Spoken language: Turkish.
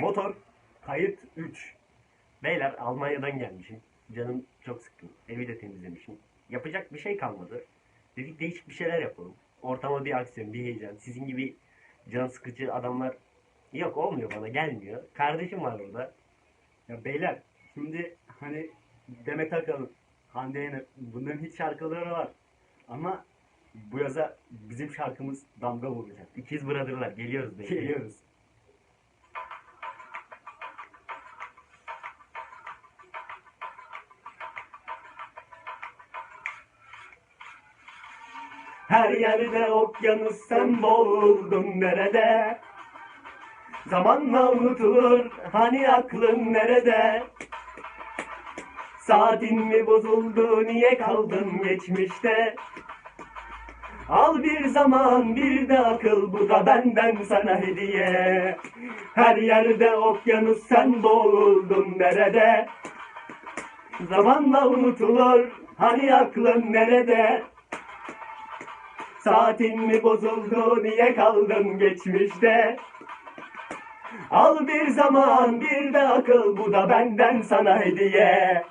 Motor kayıt 3. Beyler Almanya'dan gelmişim. Canım çok sıkkın. Evi de temizlemişim. Yapacak bir şey kalmadı. Dedik değişik bir şeyler yapalım. Ortama bir aksiyon, bir heyecan. Sizin gibi can sıkıcı adamlar yok olmuyor bana gelmiyor. Kardeşim var orada. Ya beyler şimdi hani Demet Akalın, Hande Yener bunların hiç şarkıları var. Ama bu yaza bizim şarkımız damga vuracak. İkiz brotherlar geliyoruz. Geliyoruz. Her yerde okyanus sen boğuldun nerede? Zamanla unutulur hani aklın nerede? Saatin mi bozuldu niye kaldın geçmişte? Al bir zaman bir de akıl bu da benden sana hediye. Her yerde okyanus sen boğuldun nerede? Zamanla unutulur hani aklın nerede? Saatin mi bozuldu niye kaldın geçmişte? Al bir zaman bir de akıl bu da benden sana hediye.